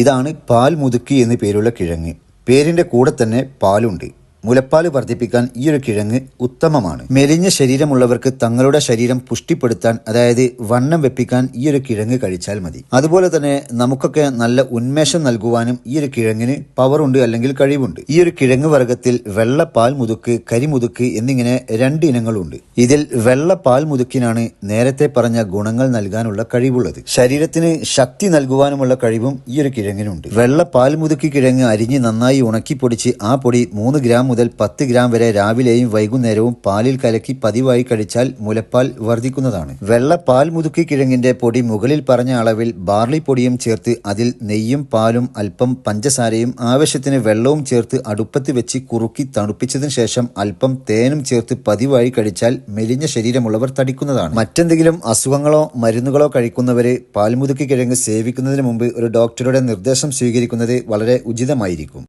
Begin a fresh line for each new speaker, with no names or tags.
ഇതാണ് പാൽ മുതുക്കി എന്ന് പേരുള്ള കിഴങ്ങ്. പേരിന്റെ കൂടെ തന്നെ പാലുണ്ട്. മുലപ്പാൽ വർദ്ധിപ്പിക്കാൻ ഈ ഒരു കിഴങ്ങ് ഉത്തമമാണ്. മെലിഞ്ഞ ശരീരമുള്ളവർക്ക് തങ്ങളുടെ ശരീരം പുഷ്ടിപ്പെടുത്താൻ അതായത് വണ്ണം വെപ്പിക്കാൻ ഈ ഒരു കിഴങ്ങ് കഴിച്ചാൽ മതി. അതുപോലെ തന്നെ നമുക്കൊക്കെ നല്ല ഉന്മേഷം നൽകുവാനും ഈ ഒരു കിഴങ്ങിന് പവറുണ്ട് അല്ലെങ്കിൽ കഴിവുണ്ട്. ഈ ഒരു കിഴങ്ങ് വർഗത്തിൽ വെള്ളപ്പാൽ പാൽ മുതുക്ക് കരിമുതുക്ക് എന്നിങ്ങനെ രണ്ട് ഇനങ്ങളുണ്ട്. ഇതിൽ വെള്ളപ്പാൽ മുതുക്കിനാണ് നേരത്തെ പറഞ്ഞ ഗുണങ്ങൾ നൽകാനുള്ള കഴിവുള്ളത്. ശരീരത്തിന് ശക്തി നൽകുവാനുമുള്ള കഴിവും ഈ ഒരു കിഴങ്ങിനുണ്ട്. വെള്ളപ്പാൽ മുതുക്കി കിഴങ്ങ് അരിഞ്ഞ് നന്നായി ഉണക്കി പൊടിച്ച് ആ പൊടി മൂന്ന് ഗ്രാം മുതൽ പത്ത് ഗ്രാം വരെ രാവിലെയും വൈകുന്നേരവും പാലിൽ കലക്കി പതിവായി കഴിച്ചാൽ മുലപ്പാൽ വർദ്ധിക്കുന്നതാണ്. വെള്ള പാൽ മുതുക്കി കിഴങ്ങിന്റെ പൊടി മുകളിൽ പറഞ്ഞ അളവിൽ ബാർലി പൊടിയും ചേർത്ത് അതിൽ നെയ്യും പാലും അല്പം പഞ്ചസാരയും ആവശ്യത്തിന് വെള്ളവും ചേർത്ത് അടുപ്പത്ത് വെച്ച് കുറുക്കി തണുപ്പിച്ചതിന് ശേഷം അല്പം തേനും ചേർത്ത് പതിവായി കഴിച്ചാൽ മെലിഞ്ഞ ശരീരമുള്ളവർ തടിക്കുന്നതാണ്. മറ്റെന്തെങ്കിലും അസുഖങ്ങളോ മരുന്നുകളോ കഴിക്കുന്നവര് പാൽമുതുക്കി കിഴങ്ങ് സേവിക്കുന്നതിന് മുമ്പ് ഒരു ഡോക്ടറുടെ നിർദ്ദേശം സ്വീകരിക്കുന്നത് വളരെ ഉചിതമായിരിക്കും.